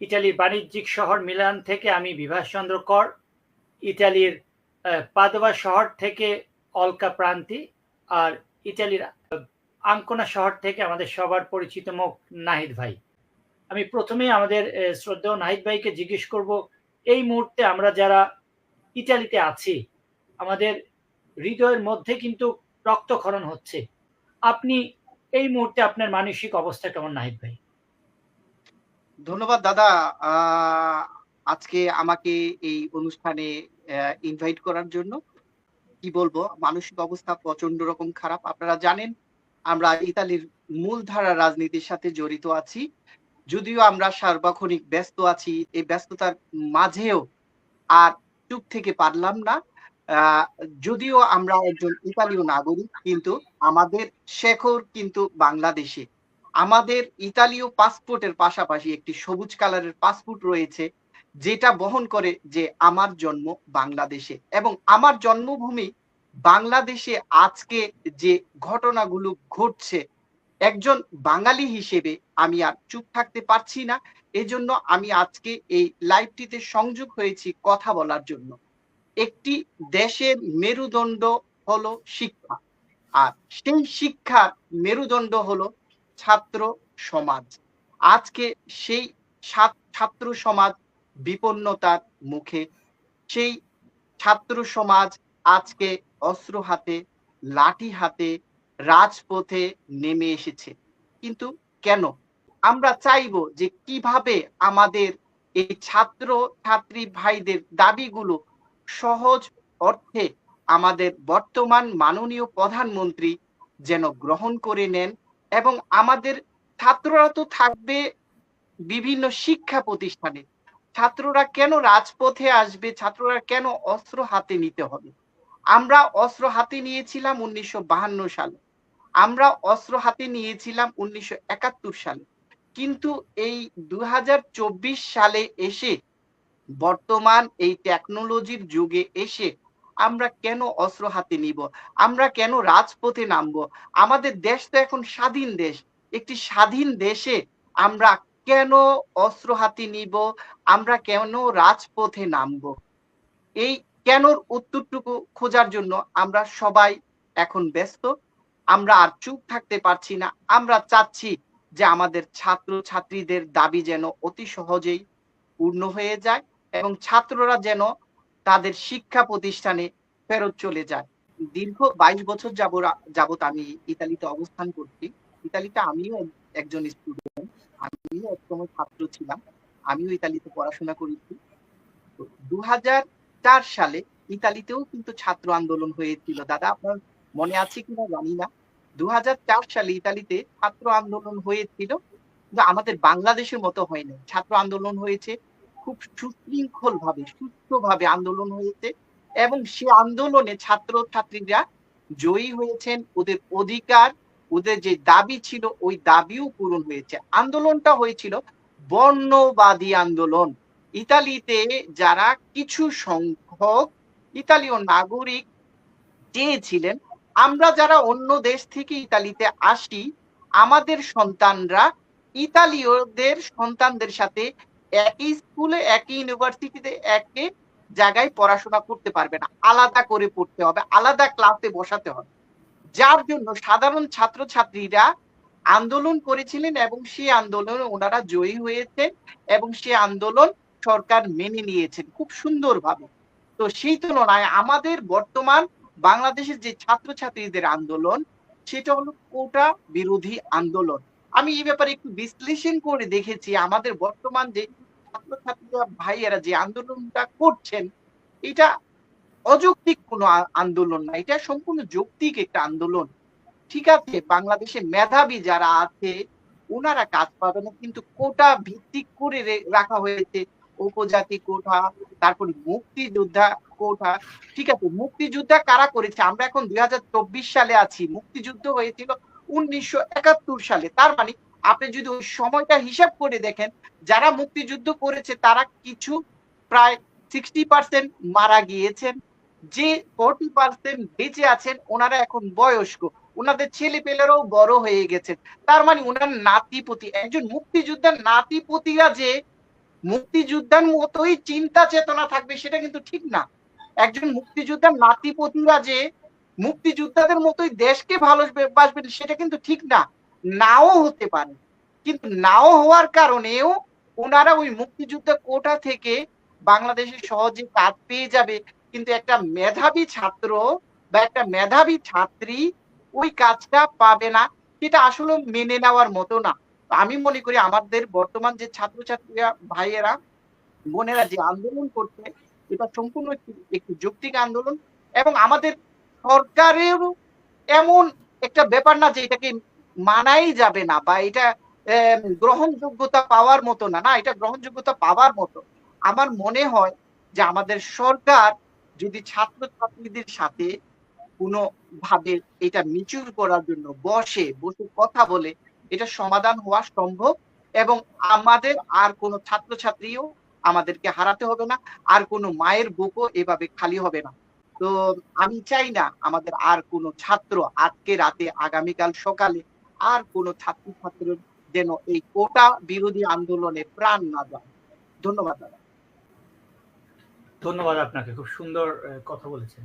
ইটালির বাণিজ্যিক শহর মিলান থেকে আমি বিভাসচন্দ্র কর, ইটালির পাদোয়া শহর থেকে অলকা প্রান্তি, আর ইটালির আঙ্কোনা শহর থেকে আমাদের সবার পরিচিত মুখ নাহিদ ভাই। আমি প্রথমেই আমাদের শ্রদ্ধেয় নাহিদ ভাইকে জিজ্ঞেস করব, এই মুহূর্তে আমরা যারা ইটালিতে আছি, আমাদের হৃদয়ের মধ্যে কিন্তু রক্তক্ষরণ হচ্ছে। আপনি এই মুহূর্তে আপনার মানসিক অবস্থা কেমন, নাহিদ ভাই? ধন্যবাদ, দাদা। আজকে আমাকে এই অনুষ্ঠানে ইনভাইট করার জন্য কি বলব? মানসিক অবস্থা প্রচণ্ড রকম খারাপ, আপনারা জানেন। আমরা ইতালির মূলধারা রাজনীতির সাথে জড়িত আছি। যদিও আমরা সার্বক্ষণিক ব্যস্ত আছি, এই ব্যস্ততার মাঝেও আর চুপ থেকে পারলাম না। যদিও আমরা একজন ইতালীয় নাগরিক, কিন্তু আমাদের শেখর কিন্তু বাংলাদেশে। আমাদের ইতালীয় পাসপোর্টের পাশাপাশি একটি সবুজ কালারের পাসপোর্ট রয়েছে, যেটা বহন করে যে আমার জন্ম বাংলাদেশে। এবং আমার জন্মভূমি বাংলাদেশে আজকে যে ঘটনাগুলো ঘটছে, একজন বাঙালি হিসেবে আমি আর চুপ থাকতে পারছি না। এজন্য আমি আজকে এই লাইভটিতে সংযোগ হয়েছি কথা বলার জন্য। একটি দেশের মেরুদণ্ড হলো শিক্ষা। আর সেই শিক্ষার মেরুদণ্ড হলো ছাত্র সমাজ। আজকে সেই ছাত্র সমাজ বিপন্নতার মুখে। সেই ছাত্র সমাজ আজকে অস্ত্র হাতে, লাঠি হাতে, রাজপথে নেমে এসেছে। কিন্তু কেন? আমরা চাইব যে কীভাবে আমাদের এই ছাত্র, ছাত্রী ভাইদের দাবিগুলো সহজ অর্থে আমাদের বর্তমান মাননীয় প্রধানমন্ত্রী যেন গ্রহণ করে নেন এবং আমাদের ছাত্ররা তো থাকবে বিভিন্ন শিক্ষা প্রতিষ্ঠানে। ছাত্ররা কেন রাজপথে আসবে? ছাত্ররা কেন অস্ত্র হাতে নিতে হবে? আমরা অস্ত্র হাতে নিয়েছিলাম উনিশশো সালে। আমরা অস্ত্র হাতে নিয়েছিলাম উনিশশো একাত্তর সালে। কিন্তু এই দুই হাজার চব্বিশ সালে এসে বর্তমান এই টেকনোলজির যুগে এসে আমরা কেন অস্ত্র হাতে নিব? আমরা কেন রাজপথে নামবো? আমাদের দেশ তো এখন স্বাধীন দেশ। একটি স্বাধীন দেশে আমরা কেন অস্ত্র হাতে নিব? আমরা কেন রাজপথে নামবো? এই কেনর উত্তরটুকু খোঁজার জন্য আমরা সবাই এখন ব্যস্ত। আমরা আর চুপ থাকতে পারছি না। আমরা চাচ্ছি যে আমাদের ছাত্র ছাত্রীদের দাবি যেন অতি সহজেই পূর্ণ হয়ে যায় এবং ছাত্ররা যেন তাদের শিক্ষা প্রতিষ্ঠানে ফেরত চলে যায়। দীর্ঘ বাইশ বছর যাব যাবত আমি ইতালিতে অবস্থান করছি। ইতালিতে আমিও একজন স্টুডেন্ট আমিও একসময় ছাত্র ছিলাম, আমিও ইতালিতে পড়াশোনা করেছি। দু চার সালে ইতালিতেও কিন্তু ছাত্র আন্দোলন হয়েছিল। দাদা, আপনার মনে আছে কিনা জানি না। দু হাজার চার সালে ইতালিতে ছাত্র আন্দোলন হয়েছিল। কিন্তু আমাদের বাংলাদেশের মতো হয়নি। ছাত্র আন্দোলন হয়েছে খুব সুশৃঙ্খল ভাবে সুস্থ ভাবে আন্দোলন হয়েছে এবং সে আন্দোলনে ছাত্র ছাত্রীরা জয়ী হয়েছেন। ওদের অধিকার, ওদের যে দাবি ছিল, ওই দাবিও পূরণ হয়েছে। আন্দোলনটা হয়েছিল বর্ণবাদী আন্দোলন। ইতালিতে যারা কিছু সংখ্যক ইতালীয় নাগরিক চেয়েছিলেন, আমরা যারা অন্য দেশ থেকে ইতালিতে আসি, আমাদের সন্তানরা ইতালীয়দের সন্তানদের সাথে একই স্কুলে, একই ইউনিভার্সিটিতে একই জায়গায় পড়াশোনা করতে পারবে না। আলাদা করে পড়তে হবে, আলাদা ক্লাসে বসাতে হবে। যার জন্য সাধারণ ছাত্রছাত্রীরা আন্দোলন করেছিলেন এবং সেই আন্দোলনে ওনারা জয়ী হয়েছে এবং সে আন্দোলন সরকার মেনে নিয়েছেন খুব সুন্দরভাবে। তো সেই তুলনায় আমাদের বর্তমান বাংলাদেশের যে ছাত্রছাত্রীদের আন্দোলন, সেটা হলো কোটা বিরোধী আন্দোলন। আমি এই ব্যাপারে একটু বিশ্লেষণ করে দেখেছি। আমাদের বর্তমান যে ছাত্রছাত্রীরা, ভাইয়েরা যে আন্দোলনটা করছেন, এটা অযৌক্তিক কোনো আন্দোলন না। এটা সম্পূর্ণ যৌক্তিক একটা আন্দোলন। ঠিক আছে, বাংলাদেশে মেধাবী যারা আছে, ওনারা কাজ পাবে না, কিন্তু কোটা ভিত্তিক করে রাখা হয়েছে। উপজাতি কোঠা তারপরে মুক্তিযোদ্ধা কোঠা ঠিক আছে, মুক্তিযোদ্ধা কারা করেছে? আমরা এখন দুই হাজার চব্বিশ সালে আছি। মুক্তিযুদ্ধ হয়েছিল উনিশশো সালে। তার মানে আপনি যদি ওই সময়টা হিসাব করে দেখেন, যারা মুক্তিযুদ্ধ করেছে তারা কিছু প্রায় সিক্সটি পার্সেন্ট মারা গিয়েছেন। যে ফোরটি পার্সেন্ট বেঁচে আছেন, ওনারা এখন বয়স্ক। ওনাদের ছেলে পেলেরাও বড় হয়ে গেছেন। তার মানে ওনার নাতিপতি, একজন মুক্তিযোদ্ধার নাতিপতিরা যে মুক্তিযোদ্ধার মতোই চিন্তা চেতনা থাকবে, সেটা কিন্তু ঠিক না। একজন মুক্তিযোদ্ধার নাতিপতিরা যে মুক্তিযোদ্ধাদের মতোই দেশকে ভালোবাসবেন সেটা কিন্তু ঠিক না। নাও হতে পারে। কিন্তু নাও হওয়ার কারণেও ওনারা ওই মুক্তিযুদ্ধ কোটা থেকে বাংলাদেশে সহজে কাজ পেয়ে যাবে। কিন্তু একটা মেধাবী ছাত্র বা একটা মেধাবী ছাত্রী ওই কাজটা পাবে না। সেটা আসলে মেনে নেওয়ার মতো না। আমি মনে করি আমাদের বর্তমান যে ছাত্রছাত্রীরা, ভাইয়েরা, বোনেরা যে আন্দোলন করছে, এটা সম্পূর্ণ একটি যৌক্তিক আন্দোলন। এবং আমাদের সরকারেরও এমন একটা ব্যাপার না যে এটাকে মানাই যাবে না বা এটা গ্রহণযোগ্যতা পাওয়ার মতো না। না, এটা গ্রহণযোগ্যতা পাওয়ার মতো। আমার মনে হয় যে আমাদের সরকার যদি ছাত্রছাত্রীদের সাথে কোনো ভাবে এটা মিচুর করার জন্য বসে বসে কথা বলে, এটা সমাধান হওয়া সম্ভব এবং আমাদের আর কোনো ছাত্রছাত্রীও আমাদেরকে হারাতে হবে না, আর কোনো মায়ের বুকও এভাবে খালি হবে না। তো আমি চাই না আমাদের আর কোনো ছাত্র আজকে রাতে, আগামীকাল সকালে আর কোনো ছাত্র ছাত্রের যেন এই কোটা বিরোধী আন্দোলনে প্রাণ না যায়। ধন্যবাদ দাদা। ধন্যবাদ আপনাকে, খুব সুন্দর কথা বলেছেন।